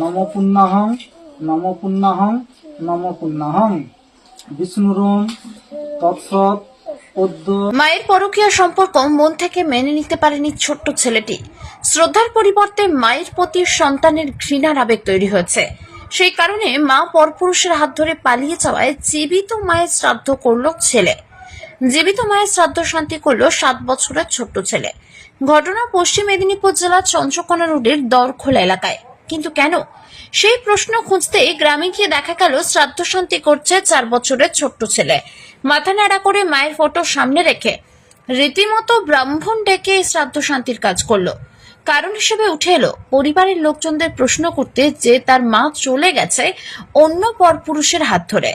নম পুণ্যাহং নম পুণ্যাহং নম পুণ্যাহং বিষ্ণুরম তৎসৎ মায়ের পরকীয়া সম্পর্ক মন থেকে মেনে নিতে পারেনি ছোট্ট ছেলেটি। শ্রদ্ধার পরিবর্তে মায়ের প্রতি সন্তানের ঘৃণার আবেগ তৈরি হয়েছে। সেই কারণে মা পরপুরুষের হাত ধরে পালিয়ে যাওয়ায় জীবিত মায়ের শ্রাদ্ধ করল ছেলে। জীবিত মায়ের শ্রাদ্ধ শান্তি করল সাত বছরের ছোট্ট ছেলে। ঘটনা পশ্চিম মেদিনীপুর জেলার চন্দ্রকোনা রোডের দরখোলা এলাকায়। কিন্তু কেন? সেই প্রশ্ন খুঁজতে গ্রামে গিয়ে দেখা গেল শ্রাদ্ধ শান্তি করছে চার বছরের ছোট্ট ছেলে। মাথা ন্যাড়া করে মায়ের ফটো সামনে রেখে রীতিমতো ব্রাহ্মণ ডেকে শ্রাদ্ধ শান্তির কাজ করল। কারণ হিসেবে উঠে এলো, পরিবারের লোকজনদের প্রশ্ন করতে যে তার মা চলে গেছে অন্য পরপুরুষের হাত ধরে।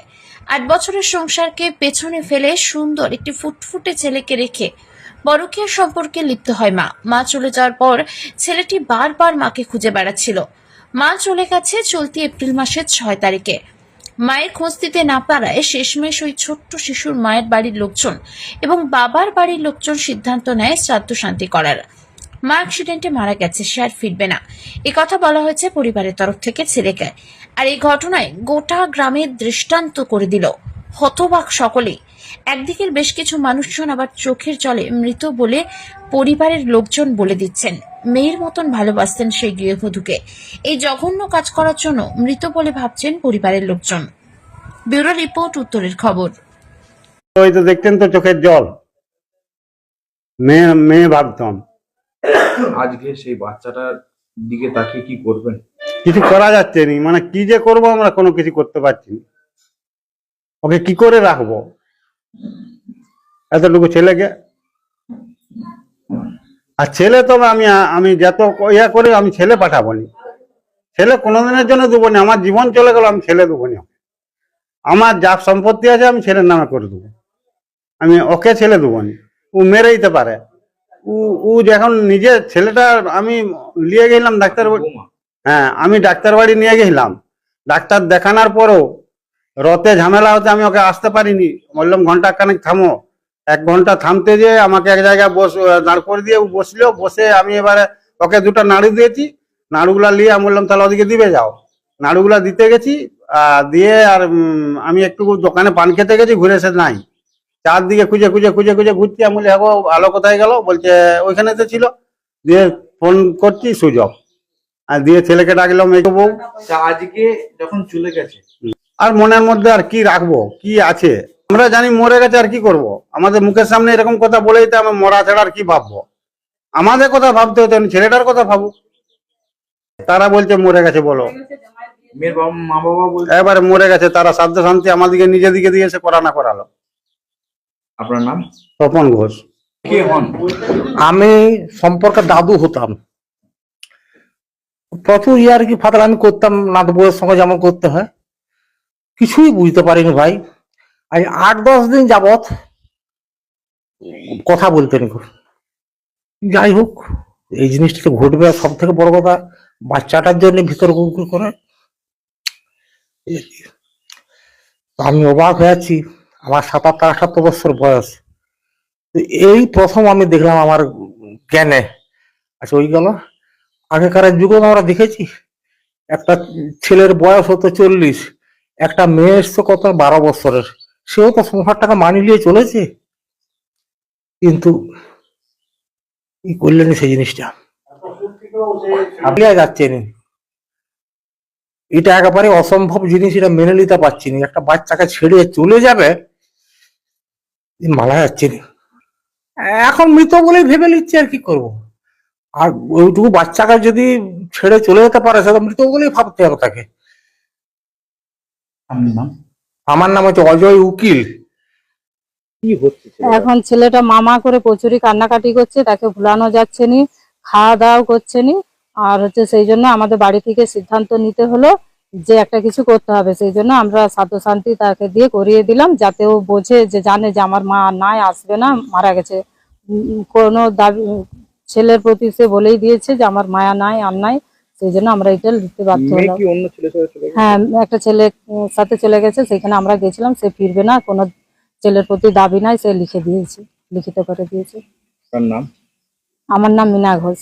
আট বছরের সংসারকে পেছনে ফেলে সুন্দর একটি ফুটফুটে ছেলেকে রেখে পরকীয় সম্পর্কে লিপ্ত হয় মা। মা চলে যাওয়ার পর ছেলেটি বারবার মাকে খুঁজে বেড়াচ্ছিল। মা চলে গেছে চলতি এপ্রিল মাসের ছয় তারিখে। মায়ের খোঁজ দিতে না পারায় শেষমেশ ওই ছোট্ট শিশুর মায়ের বাড়ির লোকজন এবং বাবার বাড়ির লোকজন সিদ্ধান্ত নেয় শ্রাদ্ধ শান্তি করার। মা অ্যাক্সিডেন্টে মারা গেছে, সে আর ফিরবে না। এ কথা বলা হয়েছে পরিবারের তরফ থেকে ছেলেকে। আর এই ঘটনায় গোটা গ্রামের দৃষ্টান্ত করে দিল হতবাক সকলেই। একদিকের বেশ কিছু মানুষজন আবার চোখের জলে মৃত বলে পরিবারের লোকজন বলে দিচ্ছেন। মেয়ের মতন ভালোবাসতেন সেই গৃহবধূকে। এই জঘন্য কাজ করার জন্য মৃত বলে ভাবছেন পরিবারের লোকজন। ব্যুরো রিপোর্ট উত্তরের খবর। ওই তো দেখতেন তো চোখের জল। মেয়ে মেয়ে ভাবতাম। আজকে সেই বাচ্চাটার দিকে তাকিয়ে কি করবেন? কিছু করা যাচ্ছে নি। মানে কি যে করব আমরা কোনো কিছু করতে পারছি না। ওকে কি করে রাখব? এতটুকু ছেলেকে আর ছেলে তো আমি আমি যত ইয়া করি আমি ছেলে পাঠাবো নি। ছেলে কোনোদিনের জন্য দেবো না আমার জীবন চলে গেল আমি ছেলে দেবো না। আমার যা সম্পত্তি আছে আমি ছেলের নামে করে দেবো। আমি ওকে ছেলে দেবো না। ও মেরে দিতে পারে। ও ও যখন নিজে ছেলেটা আমি নিয়ে গেলাম ডাক্তার বাড়ি- হ্যাঁ আমি ডাক্তার বাড়ি নিয়ে গেছিলাম ডাক্তার দেখানোর পরও রতে ঝামেলা হতে আমি ওকে আসতে পারিনি। বললাম ঘণ্টা খানেক থামো। এক ঘণ্টা থামতে যে আমাকে এক জায়গায় বস দাঁড় করে দিয়ে বসল বসে আমি এবারে ওকে দুটো নাড়ু দিয়েছি। নাড়ুগুলা নিয়ে আমি বললাম তাহলে ওদিকে দিবে যাও। নাড়ুগুলা দিতে গেছি দিয়ে আর আমি একটু দোকানে পান খেতে গেছি ঘুরে এসে নাই। চারদিকে খুঁজে খুঁজে খুঁজে খুঁজে ঘুরছি আমি বলি হ্যাঁ আলো কোথায় গেল? বলছে ওইখানে তো ছিল। দিয়ে ফোন করছি সুযোগ। আর দিয়ে ছেলেকে ডাকলাম এই বউ। আজকে যখন চলে গেছে? আর মনের মধ্যে আর কি রাখব কি আছে? আমরা জানি মরে গেছে আর কি করব। আমাদের মুখের সামনে এরকম কথা বলে দিতে আমি মরা ছাড়া আর কি ভাববো? আমাদের কথা ভাবতে হতো না, ছেলেটার কথা ভাবুক। তারা বলছে মরে গেছে বলো। মেয়ের বাবা মা বাবা বলছে? এবারে মরে গেছে তারা সাধ্য শান্তি আমাদেরকে নিজের দিকে দিয়েছে করা না করালো। আপনার নাম? তপন ঘোষ। কে হন? আমি সম্পর্কে দাদু হতাম। প্রচুর ইয়ার কি ফাতার আমি করতাম নাত বউয়ের সঙ্গে যেমন করতে হয়। কিছুই বুঝতে পারিনি ভাই। আজ আট, দশ দিন যাবত কথা বলতেন। যাই হোক, এই জিনিসটা তো ঘটবে। সব থেকে বড় কথা, বাচ্চাটার জন্য ভিতর গুড় করে। তো আমি অবাক হয়ে আছি। আমার সাতাত্তর আটাত্তর বছর বয়স। তো এই প্রথম আমি দেখলাম আমার জ্ঞানে। আচ্ছা ওই গেল। আগেকার যুগে আমরা দেখেছি, একটা ছেলের বয়স হতো চল্লিশ, একটা মেয়ে এসছে কত? বারো বছরের। সেও তো সংসার টাকা মানি নিয়ে চলেছে। কিন্তু ই করলেন সেই জিনিসটা? আপনি আর যাচ্ছেন। এটা একেবারে অসম্ভব জিনিস, এটা মেনে নিতে পারছি না। একটা বাচ্চাকে ছেড়ে চলে যাবে মালা যাচ্ছে। না এখন মৃত বলেই ভেবে নিচ্ছে আর কি করব। আর ওইটুকু বাচ্চাকে যদি ছেড়ে চলে যেতে পারে সেটা মৃত বলেই ভাবতে হবে তাকে। আমার নাম হচ্ছে অজয় উকিল। কি হচ্ছে এখন ছেলেটা মামা করে প্রচুরই কান্নাকাটি করছে তাকে ভুলানো যাচ্ছে নি খাওয়া দাওয়াও করছে নি আর হচ্ছে সেই জন্য আমাদের বাড়ি থেকে সিদ্ধান্ত নিতে হলো যে একটা কিছু করতে হবে। সেই জন্য আমরা সাধ্য শান্তি তাকে দিয়ে করিয়ে দিলাম যাতে ও বোঝে যে জানে যে আমার মা নাই আসবে না মারা গেছে। কোনো দাবি ছেলের প্রতি সে বলেই দিয়েছে যে আমার মায়া নাই আর নাই। সেই জন্য আমরা এটা বাধ্য হলাম। হ্যাঁ একটা ছেলে সাথে চলে গেছে সেখানে আমরা গেছিলাম সে ফিরবে না কোনো ছেলের প্রতি দাবি নাই সে লিখে দিয়েছে লিখিত করে দিয়েছে। আমার নাম মিনা ঘোষ।